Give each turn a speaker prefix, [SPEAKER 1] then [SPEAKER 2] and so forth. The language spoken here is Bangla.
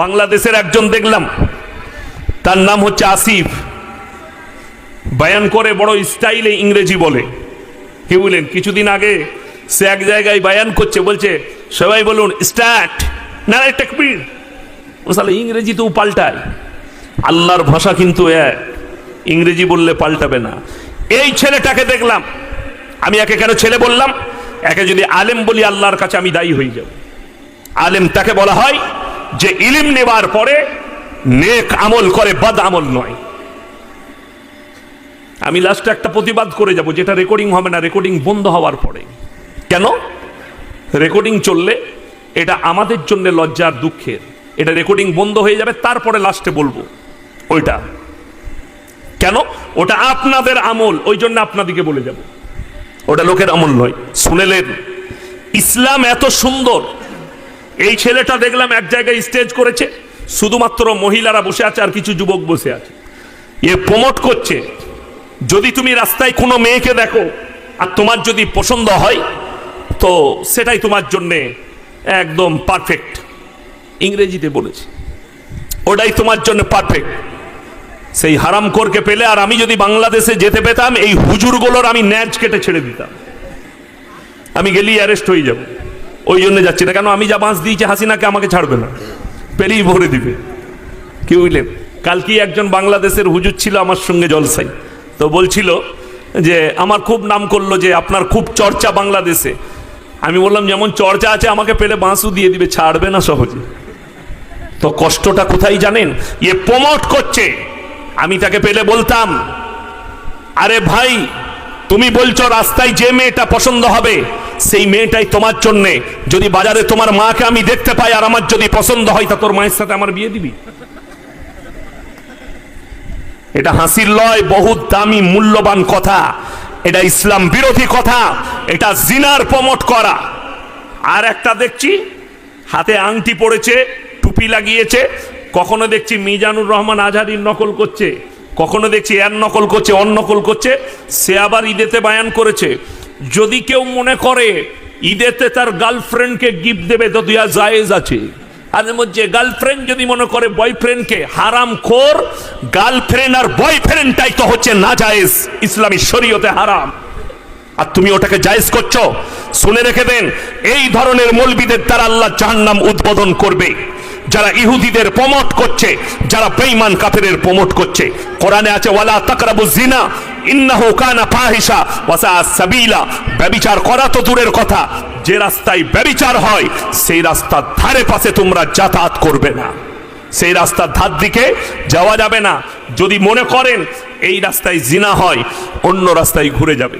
[SPEAKER 1] বাংলাদেশের একজন দেখলাম, তার নাম হচ্ছে আসিফ। বায়ান করে বড় স্টাইলে ইংরেজি বলে। কি বললেন? কিছুদিন আগে সে এক জায়গায় বায়ান করছে, বলছে, সবাই বলুন, স্টার্ট না টেকবির ইংরেজি তো পাল্টায়। আল্লাহর ভাষা কিন্তু এক ইংরেজি বললে পাল্টাবে না। এই ছেলেটাকে দেখলাম, আমি একে কেন ছেলে বললাম? একে যদি আলেম বলি, আল্লাহর কাছে আমি দায়ী হয়ে যাব। আলেম তাকে বলা হয় যে ইলিম নেবার পরে নেক আমল করে, বাদ আমল নয়। আমি লাস্টে একটা প্রতিবাদ করে যাব, যেটা রেকর্ডিং হবে না রেকর্ডিং বন্ধ হওয়ার পরে। কেন? রেকর্ডিং চললে এটা আমাদের জন্য লজ্জার দুঃখের। এটা রেকর্ডিং বন্ধ হয়ে যাবে, তারপরে লাস্টে বলব ওইটা। কেন? ওটা আপনাদের আমল, ওই জন্য আপনাদিকে বলে যাব। ওটা লোকের আমল নয়। শুনেলেন, ইসলাম এত সুন্দর এই ছেলেটা দেখলাম এক জায়গায় স্টেজ করেছে, শুধুমাত্র মহিলারা বসে আছে আর কিছু যুবক বসে আছে। এ প্রমোট করছে, যদি তুমি রাস্তায় কোনো মেয়েকে দেখো আর তোমার যদি পছন্দ হয়, তো সেটাই তোমার জন্যে একদম পারফেক্ট ইংরেজিতে বলেছে, ওটাই তোমার জন্য পারফেক্ট সেই হারাম করকে পেলে আর আমি যদি বাংলাদেশে যেতে পেতাম, এই হুজুরগুলোর আমি ন্যাচ কেটে ছেড়ে দিতাম। আমি গেলেই অ্যারেস্ট হয়ে যাব। ওই জন্য যাচ্ছি না। কেন? আমি যা বাঁশ দিয়েছি হাসিনাকে আমাকে ছাড়বে না। পেলেই ভরে দিবে। কি বুঝলেন কালকে একজন বাংলাদেশের হুজুর ছিল আমার সঙ্গে জলসাই তো বলছিল যে, আমার খুব নাম করল যে, আপনার খুব চর্চা বাংলাদেশে। আমি বললাম, যেমন চর্চা আছে, আমাকে পেলে বাঁশও দিয়ে দিবে, ছাড়বে না সহজে। তো কষ্টটা কোথায় জানেন? ইয়ে প্রমোট করছে। আমি তাকে পেলে বলতাম, আরে ভাই তুমি বলছো রাস্তায় যে মেয়েটা পছন্দ হবে, সেই মেয়েটাই তোমার জন্য। যদি বাজারে তোমার মাকে আমি দেখতে পাই আর আমার যদি পছন্দ হয়, তা তোর মায়ের সাথে আমার বিয়ে দিবি? এটা হাসির লয়, বহুত দামি, মূল্যবান কথা। এটা ইসলাম বিরোধী কথা। এটা জিনার প্রমোট করা। আর একটা দেখছি, হাতে আংটি পড়েছে, টুপি লাগিয়েছে, কখনো দেখছি মিজানুর রহমান আজহারির নকল করছে। কখনো দেখছি এর নকল করছে অন্য নকল করছে, সে আবার ঈদেতে বায়ান করেছে। যদি কেউ মনে করে ঈদেতে তার গার্লফ্রেন্ডকে গিফট দেবে, তো দুয়া জায়েজ আছে। আর মধ্যে গার্লফ্রেন্ড যদি মনে করে বয়ফ্রেন্ডকে হারাম খোর, গার্লফ্রেন্ড আর বয়ফ্রেন্ডটাই তো হচ্ছে না জায়েজ, ইসলামী শরীয়তে হারাম। আর তুমি ওটাকে জায়েজ করছ? শুনে রেখে দেন, এই ধরনের মলবিদের দ্বারা আল্লাহ জাহান্নাম উদ্বোধন করবে। যারা ইহুদিদের প্রমোট করছে, যারা বেঈমান কাফেরের প্রমোট করছে। কোরআনে আছে, ওয়ালা তাকরাবু জিনা ইন্নাহু কানা ফাহিশা ওয়াসা সাবিলা। ব্যভিচার করা তো দূরের কথা, যে রাস্তায় ব্যভিচার হয়, সেই রাস্তার ধারে পাশে তোমরা যাতায়াত করবে না। সেই রাস্তার ধার দিকে যাওয়া যাবে না। যদি মনে করেন, এই রাস্তায় জিনা হয়, অন্য রাস্তায় ঘুরে যাবে।